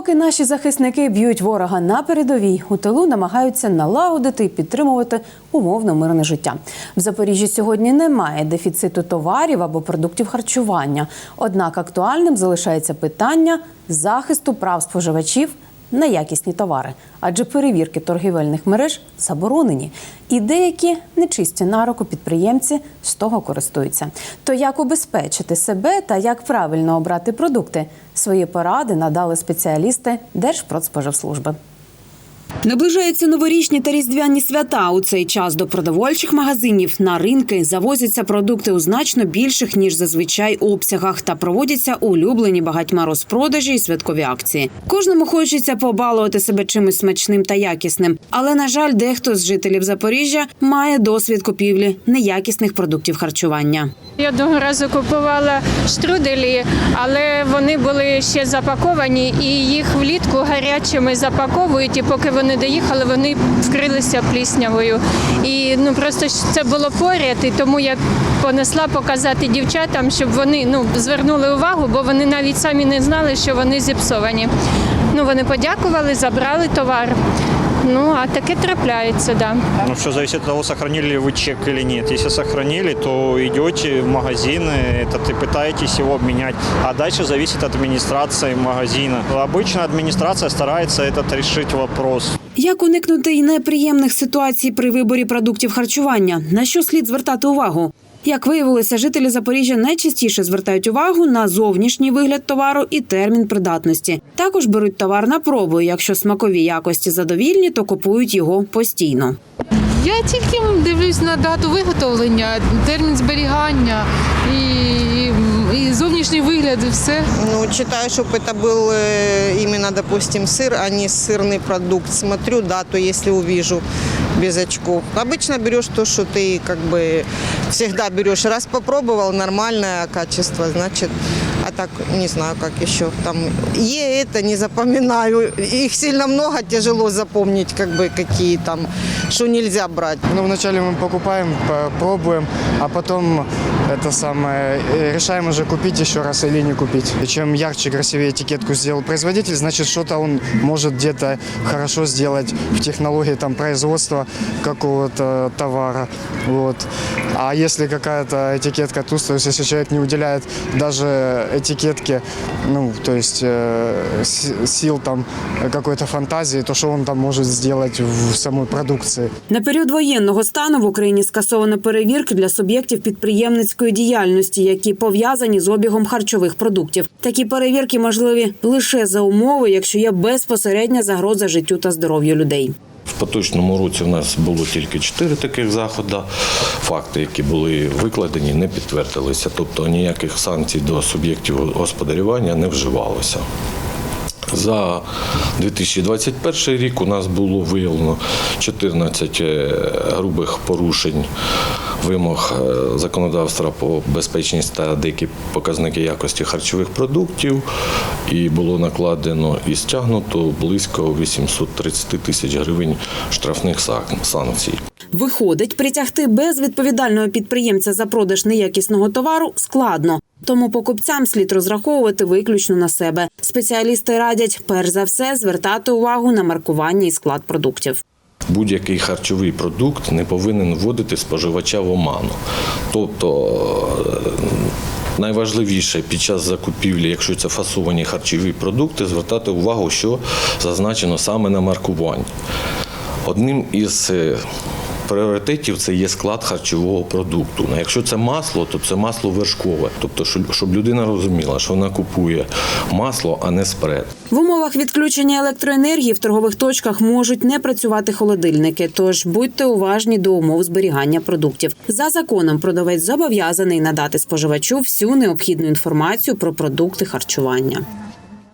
Поки наші захисники б'ють ворога на передовій, у тилу намагаються налагодити і підтримувати умовно мирне життя. В Запоріжжі сьогодні немає дефіциту товарів або продуктів харчування. Однак актуальним залишається питання захисту прав споживачів на якісні товари, адже перевірки торгівельних мереж заборонені, і деякі нечисті на руку підприємці з того користуються. То як убезпечити себе та як правильно обрати продукти? Свої поради надали спеціалісти Держпродспоживслужби. Наближаються новорічні та різдвяні свята. У цей час до продовольчих магазинів на ринки завозяться продукти у значно більших ніж зазвичай обсягах та проводяться улюблені багатьма розпродажі і святкові акції. Кожному хочеться побалувати себе чимось смачним та якісним, але на жаль, дехто з жителів Запоріжжя має досвід купівлі неякісних продуктів харчування. Я одного разу купувала штруделі, але вони були ще запаковані, і їх влітку гарячими запаковують. І поки вони доїхали, вони вкрилися пліснявою. І ну просто це було поряд, і тому я понесла показати дівчатам, щоб вони ну звернули увагу, бо вони навіть самі не знали, що вони зіпсовані. Ну вони подякували, забрали товар. Ну а таке трапляється, да. Ну, все зависит от того, сохранили ли вы чек или нет. Если сохранили, то идете в магазины, это и пытаетесь его обменять. А дальше зависит от администрации магазина. Обычно администрация старается этот решить вопрос. Як уникнути й неприємних ситуацій при виборі продуктів харчування? На що слід звертати увагу? Як виявилося, жителі Запоріжжя найчастіше звертають увагу на зовнішній вигляд товару і термін придатності. Також беруть товар на пробу. Якщо смакові якості задовільні, то купують його постійно. Я тільки дивлюсь на дату виготовлення, термін зберігання і, і зовнішній вигляд, і все. Ну, читаю, чтобы это был э, именно, допустим, сыр, а не сырный продукт. Смотрю дату, если увижу без очков. Обычно берешь то, что ты как бы всегда берешь. Раз попробовал, нормальное качество, значит, а так не знаю, как еще. Там е это не запоминаю. Их сильно много, тяжело запомнить, как бы какие там, что нельзя брать. Ну, вначале мы покупаем, по- пробуем, а потом это самое, э, решаем уже купить еще раз или не купить. И чем ярче, красивее этикетку сделал производитель, значит, что-то он может где-то хорошо сделать в технологии там, производства какого-то товара. Вот. А если какая-то этикетка туз, то есть если человек не уделяет даже этикетке, ну, то есть э, с- сил там какой-то фантазии, то что он там может сделать в самой продукции. На період воєнного стану в Україні скасовано перевірки для суб'єктів підприємницької діяльності, які пов'язані з обігом харчових продуктів. Такі перевірки можливі лише за умови, якщо є безпосередня загроза життю та здоров'ю людей. В поточному році в нас було тільки чотири таких заходи. Факти, які були викладені, не підтвердилися. Тобто ніяких санкцій до суб'єктів господарювання не вживалося. За 2021 рік у нас було виявлено 14 е, грубих порушень вимог е, законодавства по безпечність та деякі показники якості харчових продуктів, і було накладено і стягнуто близько 830 тисяч гривень штрафних санкцій. Виходить, притягти безвідповідального підприємця за продаж неякісного товару складно. Тому покупцям слід розраховувати виключно на себе. Спеціалісти радять перш за все звертати увагу на маркування і склад продуктів. Будь-який харчовий продукт не повинен вводити споживача в оману. Тобто е, найважливіше під час закупівлі, якщо це фасовані харчові продукти, звертати увагу, що зазначено саме на маркуванні. Одним із е, пріоритетів це є склад харчового продукту. Ну, Якщо це масло, то це масло вершкове. Тобто, щоб- людина розуміла, що вона купує масло, а не спред. В умовах відключення електроенергії в торгових точках можуть не працювати холодильники, тож будьте уважні до умов зберігання продуктів. За законом продавець зобов'язаний надати споживачу всю необхідну інформацію про продукти харчування.